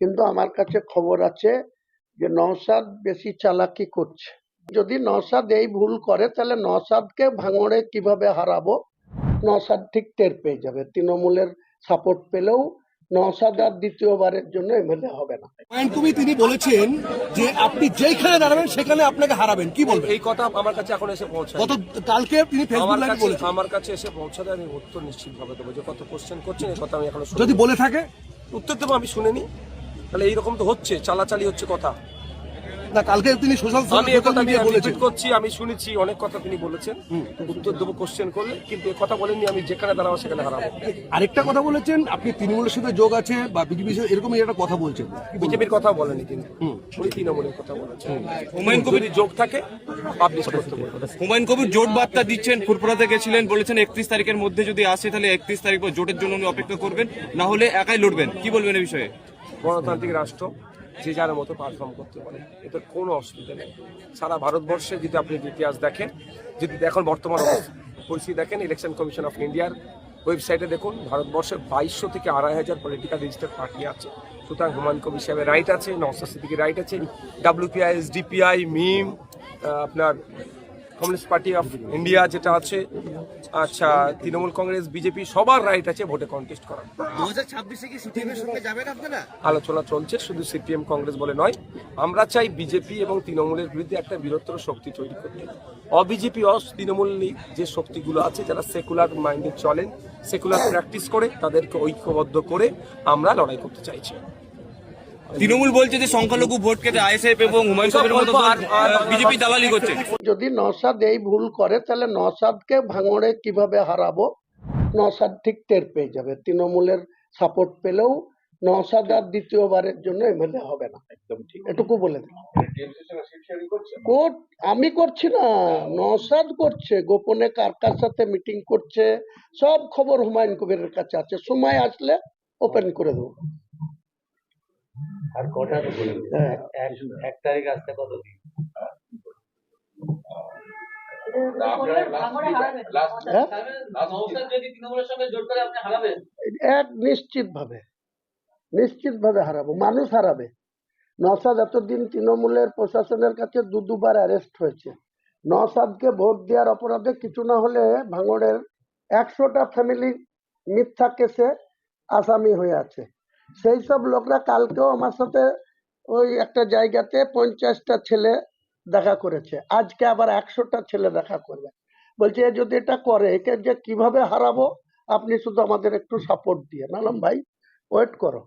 কিন্তু আমার কাছে খবর আছে যে নওশাদ বেশি চালাকি করছে। যদি নওশাদ এই ভুল করে তাহলে নওশাদকে ভাঙড়ে কীভাবে হারাবো? নওশাদ ঠিক টের পেয়ে যাবে। তৃণমূলের সাপোর্ট পেলেও নওশাদ আর দ্বিতীয়বারের জন্য এমএলএ হবে না। তুমি তিনি বলেছেন যে আপনি যেইখানে দাঁড়াবেন সেখানে আপনাকে হারাবেন। কি বলবেন? এই কথা আমার কাছে এখন এসে পৌঁছায় গত কালকে তিনি ফেসবুক লাইভে বলেছেন। আমার কাছে এসে পৌঁছালে আমি উত্তর নিশ্চিত ভাবে দেবো। যে কত কোশ্চেন করছেন এই কথা আমি এখনও যদি বলে থাকে? উত্তর দেবো আমি শুনিনি। তাহলে এইরকম তো হচ্ছে চালাচালি হচ্ছে কথা। না কালকে তিনি সোশ্যাল আমি এ কথা বলেছেন। করছি আমি শুনেছি অনেক কথা তিনি বলেছেন। উত্তর দেবো কোশ্চেন করলে কিন্তু কথা বলেননি আমি যেখানে দাঁড়াবো সেখানে হারাবো। আরেকটা কথা বলেছেন আপনি তৃণমূলের সাথে যোগ আছে বা বিজেপি একটা কথা বলছেন। বিজেপির কথা বলেনি কিন্তু উনি তৃণমূলের কথা বলেছেন। হুমায়ুন কবির যোগ থাকে পাবলিশ করতে হুমায়ুন কবির জোট বার্তা দিচ্ছেন ফুরপুরাতে গেছিলেন বলেছেন একত্রিশ তারিখের মধ্যে যদি আসে তাহলে একত্রিশ তারিখ পর জোটের জন্য উনি অপেক্ষা করবেন না হলে একাই লড়বেন। কি বলবেন এই বিষয়ে? গণতান্ত্রিক রাষ্ট্র যে যার মতো পারফর্ম করতে পারে। এতে কোনো অসুবিধা নেই। সারা ভারতবর্ষে যদি আপনি ইতিহাস দেখেন, যদি এখন বর্তমান পরিস্থিতি দেখেন ইলেকশন কমিশন অফ ইন্ডিয়ার ওয়েবসাইটে দেখুন, ভারতবর্ষে বাইশশো থেকে আড়াই হাজার পলিটিক্যাল রেজিস্টার পার্টি আছে। সুতরাং হুমায়ুন কবির সাহেবের রাইট আছে নওসাদ সিদ্দিকের রাইট আছে ডাব্লিউপিআই এসডিপিআই মিম আপনার কমিউনিস্ট পার্টি অফ ইন্ডিয়া যেটা আছে আচ্ছা তৃণমূল কংগ্রেস বিজেপি সবার রাইট আছে ভোটে কন্টেস্ট করার। আলোচনা চলছে শুধু সিপিএম কংগ্রেস বলে নয় আমরা চাই বিজেপি এবং তৃণমূলের বিরুদ্ধে একটা বৃহত্তর শক্তি তৈরি করতে। অবিজেপি অ তৃণমূল যে শক্তিগুলো আছে যারা সেকুলার মাইন্ডে চলেন সেকুলার প্র্যাকটিস করে তাদেরকে ঐক্যবদ্ধ করে আমরা লড়াই করতে চাইছি। তৃণমূল বলছে যে সংখ্যালঘু ভোট কেটে আইএসএফ এবং হুমায়ুন কবির মতো বিজেপি দালালি করছে। যদি নওশাদ এই ভুল করে তাহলে নওশাদকে ভাঙড়ে কীভাবে হারাবো? নওশাদ ঠিক টের পেয়ে যাবে। তৃণমূলের সাপোর্ট পেলেও নওশাদ আর দ্বিতীয়বারের জন্য এমএলএ হবে না। একদম ঠিক। এটুকু বলে দিলাম। কোর্ট আমি করছি না নওশাদ করছে গোপনে কার কার সাথে মিটিং করছে সব খবর হুমায়ুন কবিরের কাছে আছে। সময় আসলে ওপেন করে দেবো। আর কটা হ্যাঁ। এক তারিখ আসতে কত দিন? হ্যাঁ? নিশ্চিত ভাবে নিশ্চিত ভাবে হারাবো। মানুষ হারাবে। নসাদ এতদিন তৃণমূলের প্রশাসনের কাছে দু দুবার অ্যারেস্ট হয়েছে। নসাদকে ভোট দেওয়ার অপরাধে কিছু না হলে ভাঙড়ের একশোটা ফ্যামিলি মিথ্যা কেসে আসামি হয়ে আছে। সেই সব লোকরা কালকেও আমার সাথে ওই একটা জায়গাতে পঞ্চাশটা ছেলে দেখা করেছে। আজকে আবার একশোটা ছেলে দেখা করবে। বলছে, এ যদি এটা করে, একে যে কীভাবে হারাবো, আপনি শুধু আমাদের একটু সাপোর্ট দিয়ে। নালাম ভাই ওয়েট করো।